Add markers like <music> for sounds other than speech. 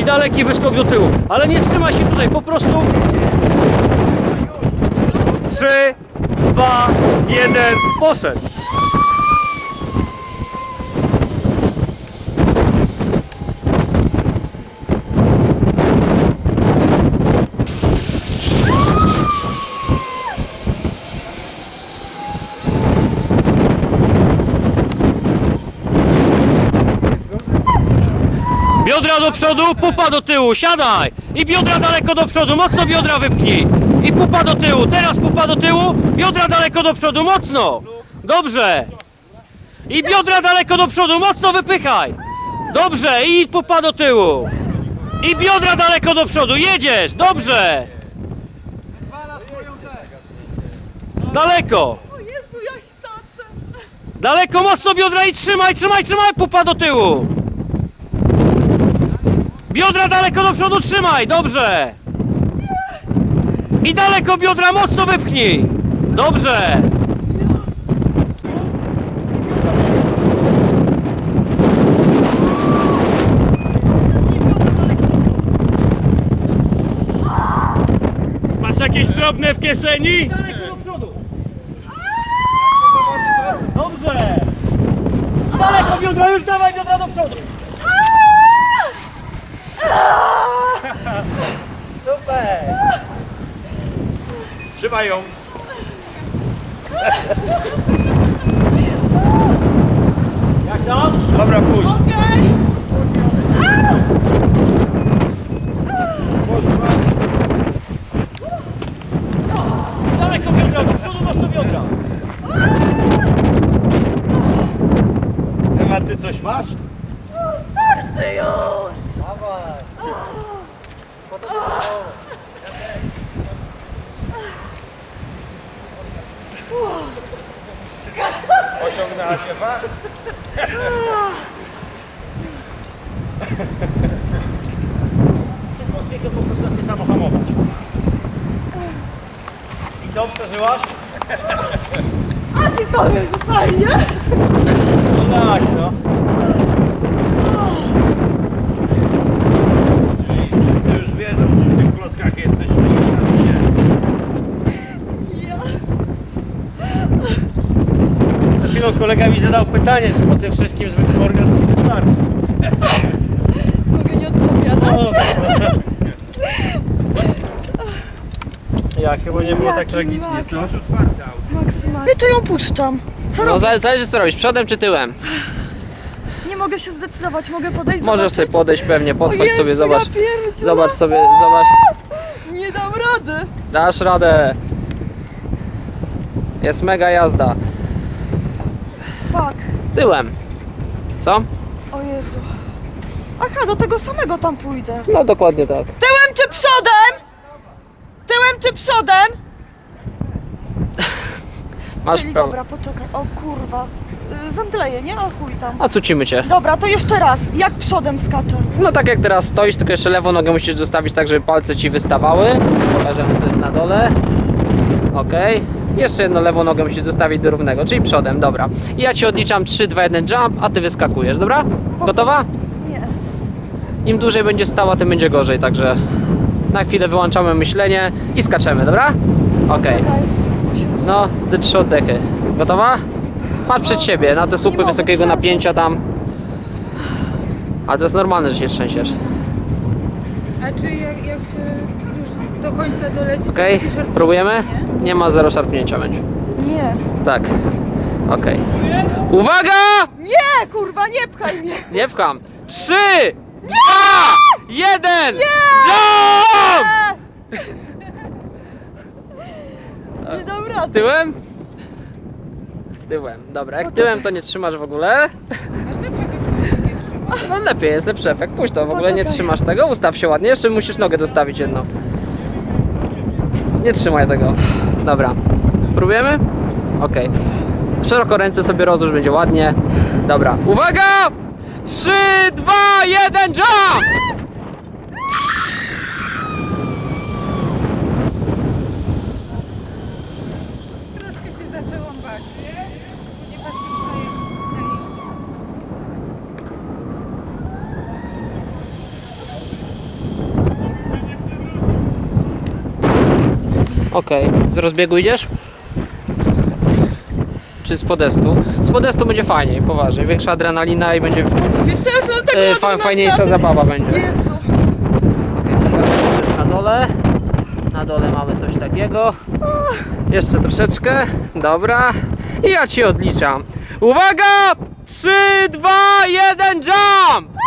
I daleki wyskok do tyłu. Ale nie trzymaj się tutaj, po prostu. 3, 2, 1, poszedł. Biodra do przodu, pupa do tyłu, siadaj! I biodra daleko do przodu, mocno biodra wypchnij! I pupa do tyłu, teraz pupa do tyłu, biodra daleko do przodu, mocno! Dobrze! I biodra daleko do przodu, mocno wypychaj! Dobrze, i pupa do tyłu! I biodra daleko do przodu, jedziesz, dobrze! Daleko! Daleko, mocno biodra i trzymaj, trzymaj, trzymaj, pupa do tyłu! Biodra daleko do przodu trzymaj, dobrze! I daleko biodra mocno wypchnij! Dobrze! Masz jakieś drobne w kieszeni? Daleko do przodu! Dobrze! Daleko biodra, już dawaj biodra do przodu! Trzymaj ją. Jak tam? Dobra, pójdź. Okej. Daleko biodra, do przodu mocno biodra! Ewa, ty coś masz? Starczy już. Osiągnęłaś Ewa? Szybko to po prostu się samo hamować. I co, przeżyłaś? A ci powiem, że fajnie. No tak, no. Czyli wszyscy już wiedzą, czy w tych klockach jesteś gorsza, czy nie. Ja. Przed chwilą kolega mi zadał pytanie, czy po tym wszystkim zwykły organ ci wystarczy. Mogę nie odpowiadać. Ja chyba nie było tak Jaki tragicznie, co? Maksymalnie. Czy ją puszczam? Co No robię? za- zależy co robisz, przodem czy tyłem. Nie mogę się zdecydować, mogę podejść Możesz zobaczyć? sobie podejść pewnie, O podchodź Jezu, sobie, zobacz. Ja pierdzielę. Zobacz sobie, zobacz. Nie dam rady. Dasz radę. Jest mega jazda. Tyłem. Co? O Jezu. Aha, do tego samego tam pójdę. No dokładnie tak. Tyłem czy przodem? Tyłem czy przodem? <laughs> Masz Czyli prawo. dobra, poczekaj. O kurwa. Y, Zemdleję, nie? A chuj tam. A cucimy cię. Dobra, to jeszcze raz. Jak przodem skaczę? No tak jak teraz stoisz, tylko jeszcze lewą nogę musisz zostawić tak, żeby palce ci wystawały. Pokażemy co jest na dole. Ok. Jeszcze jedną lewą nogę musisz zostawić do równego, czyli przodem, dobra. I ja ci odliczam 3, 2, 1 jump, a ty wyskakujesz, dobra? Gotowa? Nie. Im dłużej będzie stała, tym będzie gorzej, także na chwilę wyłączamy myślenie i skaczemy, dobra? Okej. No, ze trzy oddechy. Gotowa? Patrz przed siebie, na te słupy wysokiego napięcia tam. Ale to jest normalne, że się trzęsiesz. A czy jak, jak się do końca doleci, to Okej? Próbujemy? nie? Ma zero szarpnięcia będzie. Nie. Tak. Okej. Uwaga! Nie, kurwa, nie pchaj mnie. Nie pcham. Trzy! Dwa! Jeden! Jump! Nie dam rady. Tyłem? Tyłem. Dobra, jak tyłem to nie trzymasz w ogóle. A dlaczego ty nie trzymasz? No lepiej jest, lepszy efekt. Puść to, w ogóle nie Poczekaj. trzymasz tego. Ustaw się ładnie, jeszcze musisz nogę dostawić jedną. Nie trzymaj tego. Dobra. Próbujemy? Okej. Szeroko ręce sobie rozłóż, będzie ładnie. Dobra. Uwaga! 3, 2, 1, jump! Troszkę się zaczęłam bać, ponieważ tutaj na Okej, z rozbiegu idziesz? Czy z podestu? Z podestu będzie fajniej, poważnie. Większa adrenalina i będzie Wiesz co, ja tego e, fa, fajniejsza zabawa będzie. Jezu. Co jest na dole. Na dole mamy coś takiego. Jeszcze troszeczkę. Dobra. I ja ci odliczam. Uwaga! 3, 2, 1, jump!